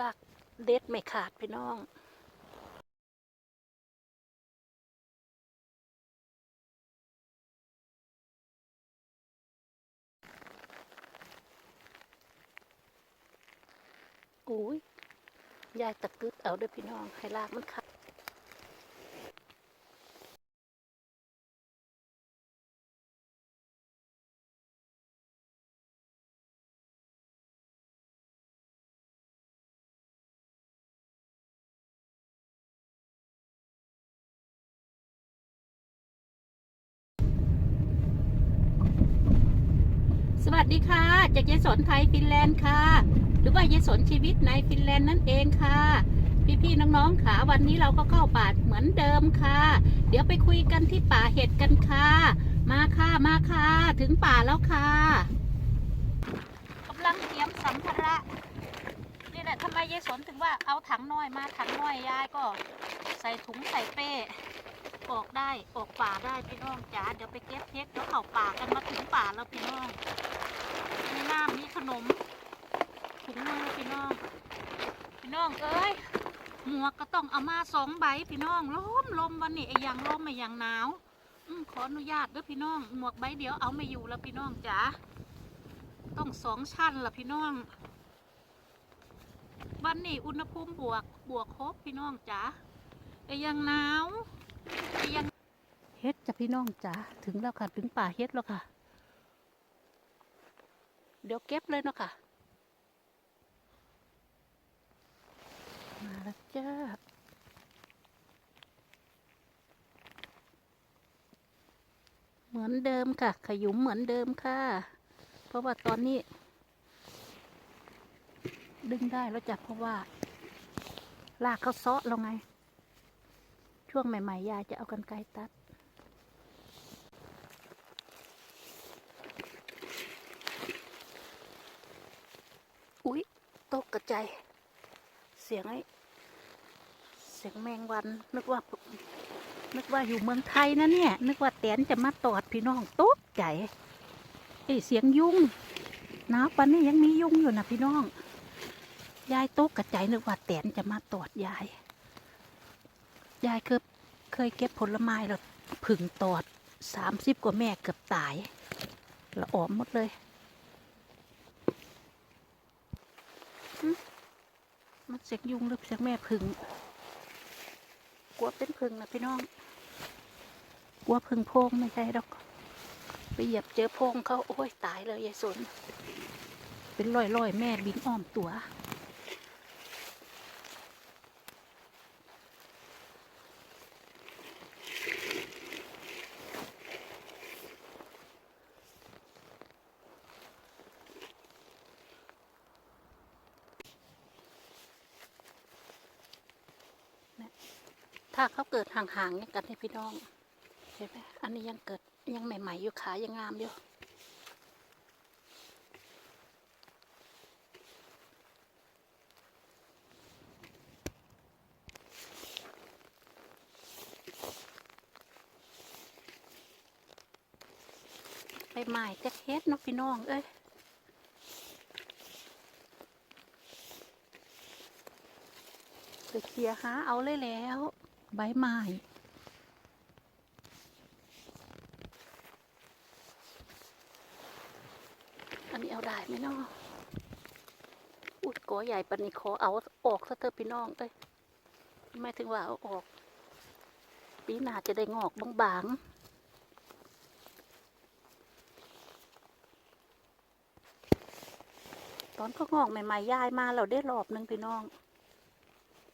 ลากเด็ดไม่ขาดพี่น้องอุ้ยยายตะกึดเอาด้วยพี่น้อง ให้ลากมันขาด วัสดีค่ะ จากยายสนไทยฟินแลนด์ค่ะ หรือว่ายายสนชีวิตในฟินแลนด์นั่นเองค่ะ พี่ๆน้องๆค่ะวันนี้เราก็เข้าป่าเหมือนเดิมค่ะ เดี๋ยวไปคุยกันที่ป่าเห็ดกันค่ะ มาค่ะมาค่ะถึงป่าแล้วค่ะกำลังเตรียมสัมภาระนี่แหละทำไมยายสนถึงว่าเอาถังน้อยมาถังน้อยยายก็ ใส่ถุงใส่เป้ ออกได้ออกป่าได้พี่น้องจ๋าเดี๋ยวไปเก็บเห็ดเดี๋ยวเข้าป่ากันมาถึงป่าแล้วพี่น้องมีน้ำมีขนมถุงมือพี่น้อง พี่น้องเอ้ยหมวกก็ต้องเอามาสองใบพี่น้องลมลมวันนี้ไอ้ย่างลมไอ้ย่างหนาวอขออนุญาตด้อพี่น้อง หมวกใบเดียวเอาไม่อยู่แล้วพี่น้องจ๋าต้องสองชั้นละพี่น้อง วันนี้อุณหภูมิบวกบวกครบพี่น้องจ๋าไอ้ย่างหนาว เฮ็ดจ้ะพี่น้องจ๋าถึงแล้วค่ะ ถึงป่าเฮ็ดแล้วค่ะ เดี๋ยวเก็บเลยเนาะค่ะ มาแล้วจ้าเหมือนเดิมค่ะ ขยุมเหมือนเดิมค่ะ เพราะว่าตอนนี้ ดึงได้แล้วจ้ะเพราะว่า ลากเขาซาะแล้วไง ช่วงใหม่ๆยายจะเอากันไกรตัด อุ๊ยตกกระจายเสียงไอ้เสียงแมงวัน นึกว่า นึกว่าอยู่เมืองไทยนะเนี่ย นึกว่าแตนจะมาตอดพี่น้องตกใจไอ้เสียงยุงหนาวปันนี้ยังมียุงอยู่นะพี่น้อง ยายตกกระจายนึกว่าแตนจะมาตอดยาย ยายเคยเคยเก็บผลไม้แล้วผึ่งตอดสามสิบกว่าแม่เกือบตายละออมหมดเลยมันเสียงยุงหรือเสียงแม่พึ่งกลัวเป็นพึ่งนะพี่น้องกลัวพึ่งโพงไม่ใช่ดอก ไปเหยียบเจอโพงเขาโอ้ยตายเลยยายสนเป็นร้อยร้อยๆแม่บินอ้อมตัว ถ้าเขาเกิดห่างๆอย่างกันให้พี่น้อง เห็นไหมอันนี้ยังเกิดยังใหม่ ๆ อยู่ขายังงามอยู่ไปใหม่จะเฮ็ดเนาะพี่น้อง เอ้ยไปเคลียร์หาเอาเลยแล้ว ใบไม้อันนี้เอาได้ไหมเนาะอุดกอใหญ่ปันนี้ขอเอาออกซะเถอะพี่น้องเอ้ยไม่ถึงว่าเอาออก ปีหน้าจะได้งอกบางๆตอนเขางอกใหม่ๆย้ายมาเราได้รอบหนึ่งพี่น้อง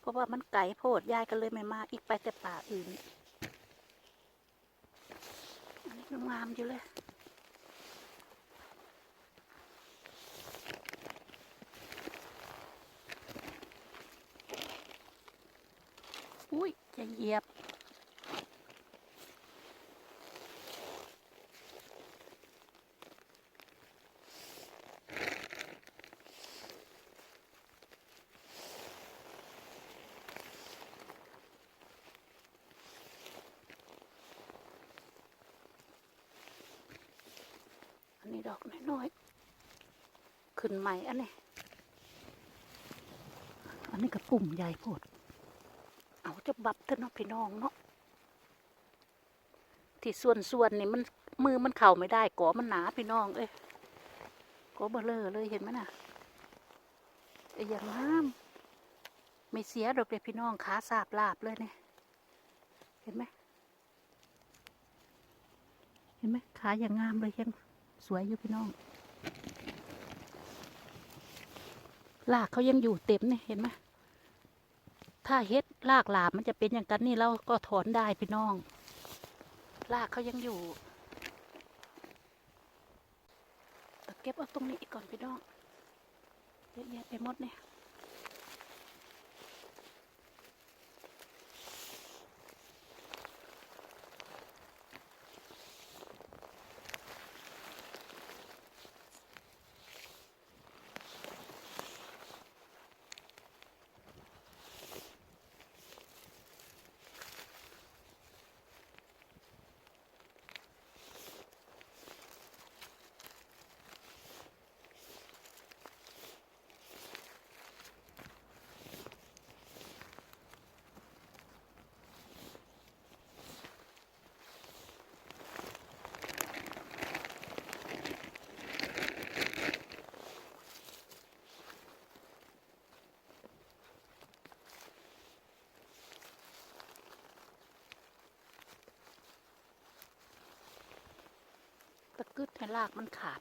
เพราะว่ามันไก่โพดยายก็เลยไม่มาอีกไปแต่ป่าอื่น อันนี้งามอยู่เลยอุ้ยจะเหยียบ ดอกน้อยๆ ขึ้นใหม่อันนี้ อันนี้ก็ปุ่มใหญ่โพด เอาจะบับเถอะเนาะพี่น้องเนาะ ที่ส่วนส่วนๆนี่มันมือมันเข่าไม่ได้กอมันหนาพี่น้องเอ้ยกอเบลอเลยเห็นไหมน่ะไอ้อย่างงามไม่เสียดอกเลยพี่น้องขาสาบลาบเลยเนี่ยเห็นไหมเห็นไหมขาอย่างงามเลยยัง สวยอยู่พี่น้องลากเขายังอยู่เต็มเนี่ยเห็นไหมถ้าเฮ็ดลากหลามมันจะเป็นอย่างกันนี่เราก็ถอนได้พี่น้อง ลากเขายังอยู่แต่เก็บเอาตรงนี้อีกก่อนพี่น้องเยอะแยะไปหมดเนี่ย กึดให้รากมันขาด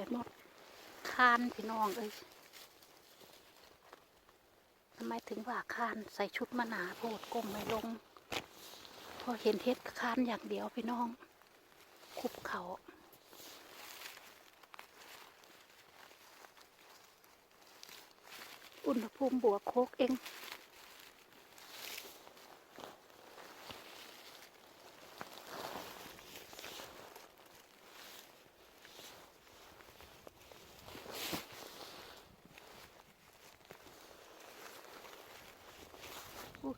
ไปหมดคานพี่น้องเอ้ยทำไมถึงว่าคานใส่ชุดมาหนาโพดก้มไม่ลง พอเห็นเฮ็ดคานอย่างเดียวพี่น้อง คุบเขาอุณหภูมิบวกโคกเอง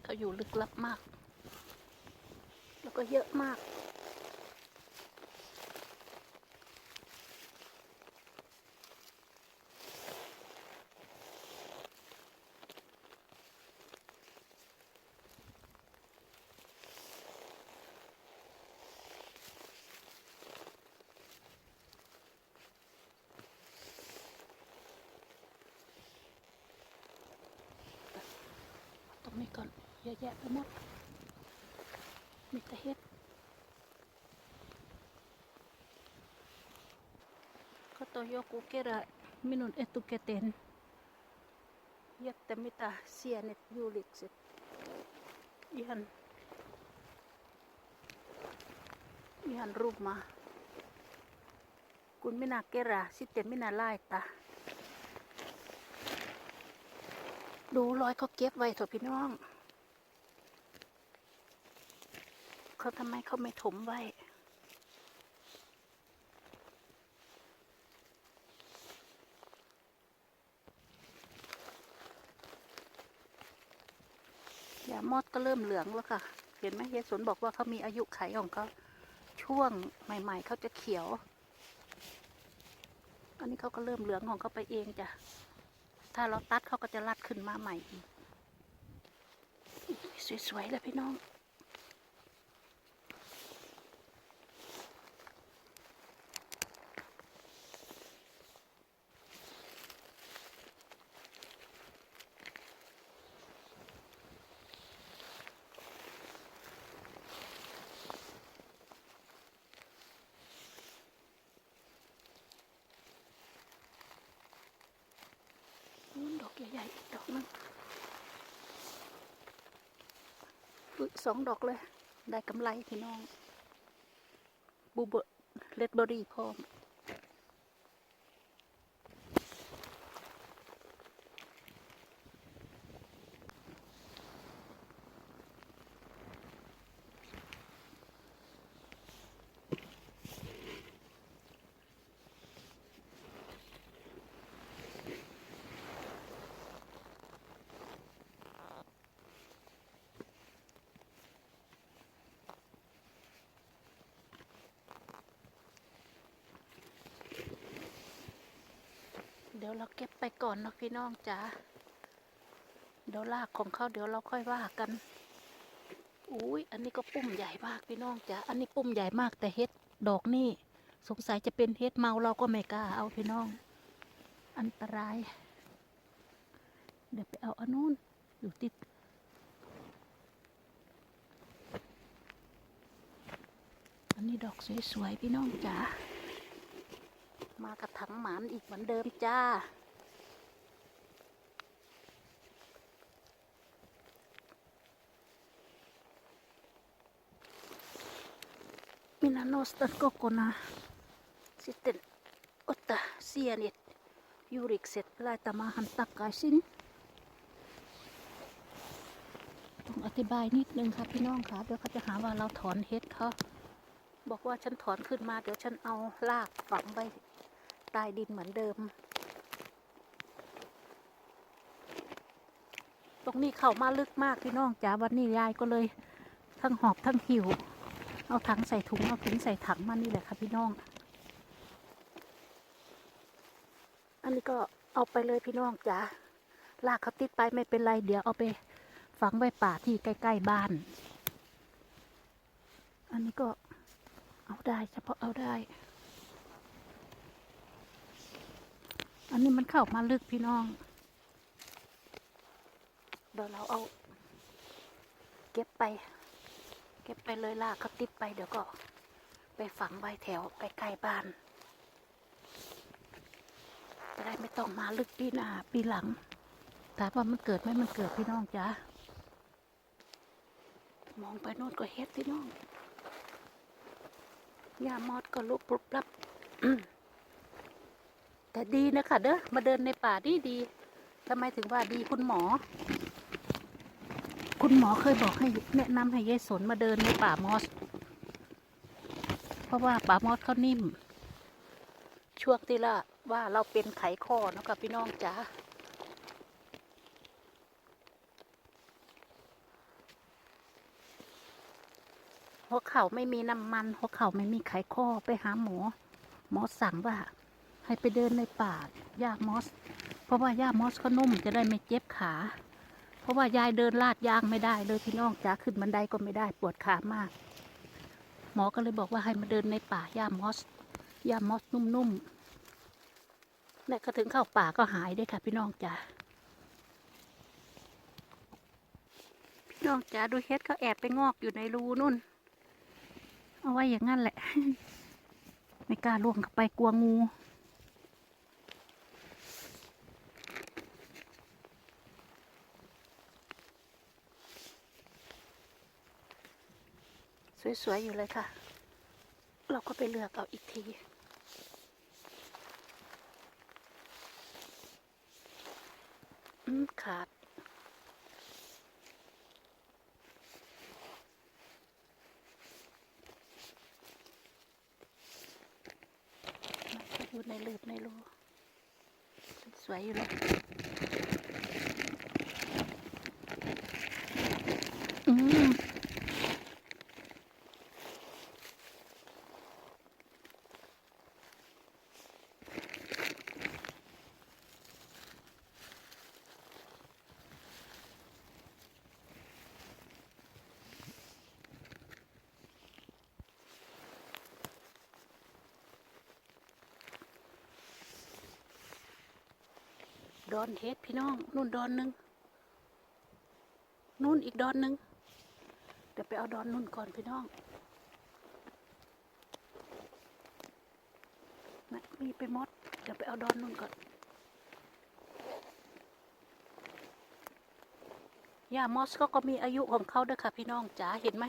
เขาอยู่ลึกลับมาก แล้วก็เยอะมาก ตรงนี้ก่ อนเยอะแยะไปหมดมีแต่เห็ดก็ตัวโยกุเกระมินุนเอตุเกเตนเย็บแต่มิตาเซียเนตยูลิกสิอีหันอีหันรูปมาคุณมินาเกระสิเตมินาไล่ตาดูรอยเขาเก็บไว้เถอะพี่น้อง เขาทำไมเขาไม่ถมไว้ ยามอดก็เริ่มเหลืองแล้วค่ะ เห็นไหมยายสนบอกว่าเขามีอายุไขของเขาช่วงใหม่ ๆเขาจะเขียว อันนี้เขาก็เริ่มเหลืองของเขาไปเองจ้ะ ถ้าเราตัดเขาก็จะรัดขึ้นมาใหม่อีกสวยๆเลยพี่น้อง ญ่อีกดอกนึงสองดอกเลย ได้กำไรพี่น้อง บูเบอร์เลดเบอรี่พร้อม เดี๋ยวเราเก็บไปก่อนนะพี่น้องจ๋าเดี๋ยวลากของเขาเดี๋ยวเราค่อยว่ากันอุ้ยอันนี้ก็ปุ่มใหญ่มากพี่น้องจ๋าอันนี้ปุ่มใหญ่มากแต่เฮ็ดดอกนี่ สงสัยจะเป็นเฮ็ดเมาเราก็ไม่กล้าเอาพี่น้อง อันตราย เดี๋ยวไปเอาอันนู้นอยู่ติดอันนี้ดอกสวยๆพี่น้องจ๋า มากระถังหมานอีกเหมือนเดิมจ้า Minä nostan kokonaan sitten ottaa sienet, juurikset laitamaahan takaisin. ต้องอธิบายนิดนึงค่ะพี่น้องค่ะเดี๋ยวเขาจะหาว่าเราถอนเฮ็ดเขาบอกว่าฉันถอนขึ้นมาเดี๋ยวฉันเอาลากฝังไว้ ใต้ดินเหมือนเดิม ตรงนี้เข้ามาลึกมากพี่น้องจ๋าวันนี้ยายก็เลย ทั้งหอบทั้งหิว เอาถังใส่ถุงเอาถุงใส่ถังมานี่แหละค่ะพี่น้อง อันนี้ก็เอาไปเลยพี่น้องจ๋าลากเขาติดไปไม่เป็นไรเดี๋ยวเอาไปฝังไว้ป่าที่ใกล้ ๆ บ้าน อันนี้ก็เอาได้เฉพาะเอาได้ อันนี้มันเข้ามาลึกพี่น้อง เดี๋ยวเราเอา เก็บไป เก็บไปเลยลากเขาติดไปเดี๋ยวก็ไปฝังไว้แถวใกล้ๆบ้านจะได้ไม่ต้องมาลึกปีหน้าปีหลังถามว่ามันเกิดไหมมันเกิดพี่น้องจ้ามองไปโน่นก็เฮ็ดพี่น้องยามอดก็ลุกปลุบลับ แต่ดีนะคะเด้อมาเดินในป่าดีดีทำไมถึงว่าดีคุณหมอ คุณหมอเคยบอกให้แนะนำให้ยายสนมาเดินในป่ามอส เพราะว่าป่ามอสเขานิ่ม ช่วงที่ละว่าเราเป็นไขข้อเนาะกับพี่น้องจ๋าหัวเข่าไม่มีน้ำมัน หัวเข่าไม่มีไขข้อไปหาหมอ หมอสั่งว่า ให้ไปเดินในป่าหญ้ามอส เพราะว่าหญ้ามอสเขานุ่มจะได้ไม่เจ็บขา เพราะว่ายายเดินลาดยางไม่ได้เลยพี่น้องจ๋าขึ้นบันไดก็ไม่ได้ปวดขามาก หมอก็เลยบอกว่าให้มาเดินในป่าหญ้ามอสหญ้ามอสนุ่มๆเนี่ยก็ถึงเข้าป่าก็หายได้ค่ะ พี่น้องจ๋าพี่น้องจ๋าดูเฮ็ดเขาแอบไปงอกอยู่ในรูนู่น เอาไว้อย่างนั้นแหละ ไม่กล้าล่วงเข้าไปกลัวงู สวยๆ อยู่เลยค่ะ เราก็ไปเลือกเอาอีกที อืมขาดอยู่ในลืบในรูสวยอยู่เลย อืม ดอนเฮ็ดพี่น้อง นู่นดอนหนึ่งนู่นอีกดอนหนึ่งเดี๋ยวไปเอาดอนนู่นก่อนพี่น้องนะมีไปมด เดี๋ยวไปเอาดอนนู่นก่อนยามอสก็ก็มีอายุของเขาด้วยค่ะพี่น้องจ๋าเห็นไหม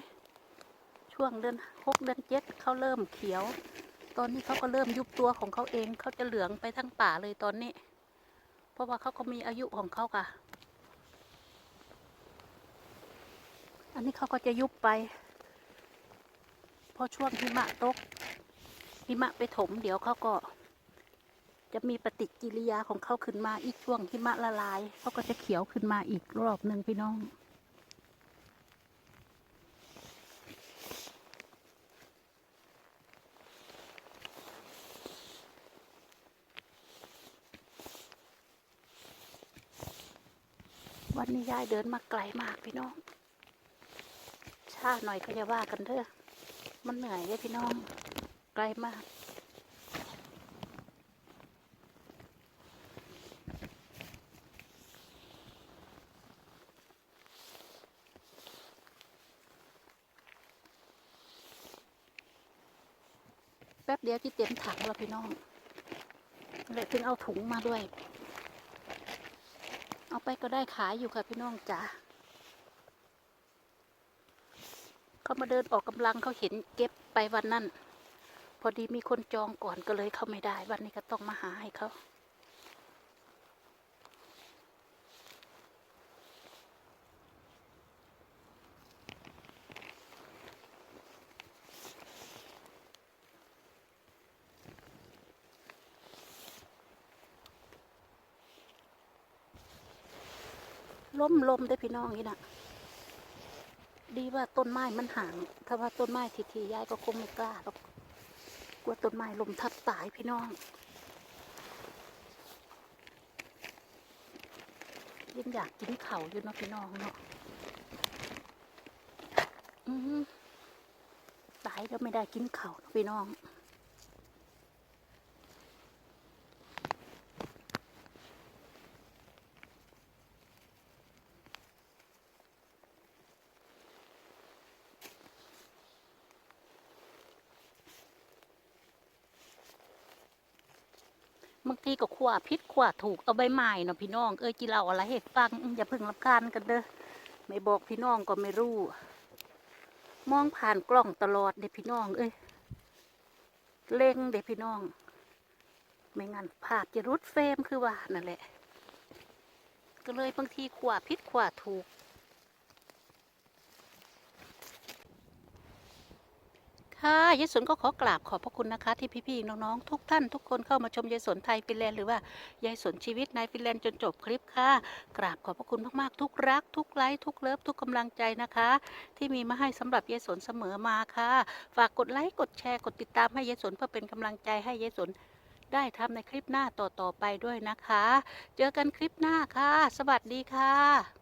ช่วงเดือนหกเดือนเจ็ดเขาเริ่มเขียว ตอนนี้เขาก็เริ่มยุบตัวของเขาเองเขาจะเหลืองไปทั้งป่าเลยตอนนี้ ราะว่าเขาก็มีอายุของเขาค่ะ อันนี้เขาก็จะยุบไป พอช่วงหิมะตกหิมะไปถม เดี๋ยวเขาก็ จะมีปฏิกิริยาของเขาขึ้นมาอีกช่วงหิมะละลายเขาก็จะเขียวขึ้นมาอีกรอบหนึ่งพี่น้อง วันนี้ยายเดินมาไกลมากพี่น้องช้าหน่อยก็จะว่ากันเถอะมันเหนื่อยเลยพี่น้อง ไกลมากแป๊บเดียวที่เต็มถังแล้วพี่น้องเลยถึงเอาถุงมาด้วย เอาไปก็ได้ขายอยู่ค่ะพี่น้องจ๋าเขามาเดินออกกำลังเขาเห็นเก็บไปวันนั้น พอดีมีคนจองก่อนก็เลยเข้าไม่ได้ วันนี้ก็ต้องมาหาให้เขา ล้มลมได้พี่น้องนี่นะดีว่าต้นไม้มันห่าง ถ้าว่าต้นไม้ทีทียายก็คงไม่กล้าหรอกกลัวต้นไม้ลมทับตายพี่น้องยังอยากกินเขาอยู่เนาะพี่น้องเนาะตายแล้วไม่ได้กินเขาวเนาพี่น้อง บางทีก็ขวาพิษขวาถูกเอาใบไม้เนาะพี่น้องเอ้ยจีเราอะไรให้ฟังอย่าเพิ่งรำคาญกันเด้อไม่บอกพี่น้องก็ไม่รู้ มองผ่านกล้องตลอดเด้พี่น้อง เอ้ยเล็งเด้พี่น้อง ไม่งั้นภาพจะรุดเฟรมคือว่านั่นแหละ ก็เลยบางทีขวาพิษขวาถูก ค่ะยายสนก็ขอกราบขอบพระคุณนะคะ ที่พี่ๆน้องๆทุกท่านทุกคนเข้ามาชมยายสนไทยฟินแลนด์หรือว่ายายสนชีวิตในฟินแลนด์จนจบคลิปค่ะ กราบขอบพระคุณมากๆ ทุกรัก ทุกไลค์ทุกเลิฟทุกกำลังใจนะคะ ที่มีมาให้สำหรับยายสนเสมอมาค่ะ ฝากกดไลค์กดแชร์กดติดตามให้ยายสนเพื่อเป็นกำลังใจให้ยายสนได้ทำในคลิปหน้าต่อๆไปด้วยนะคะ เจอกันคลิปหน้าค่ะ สวัสดีค่ะ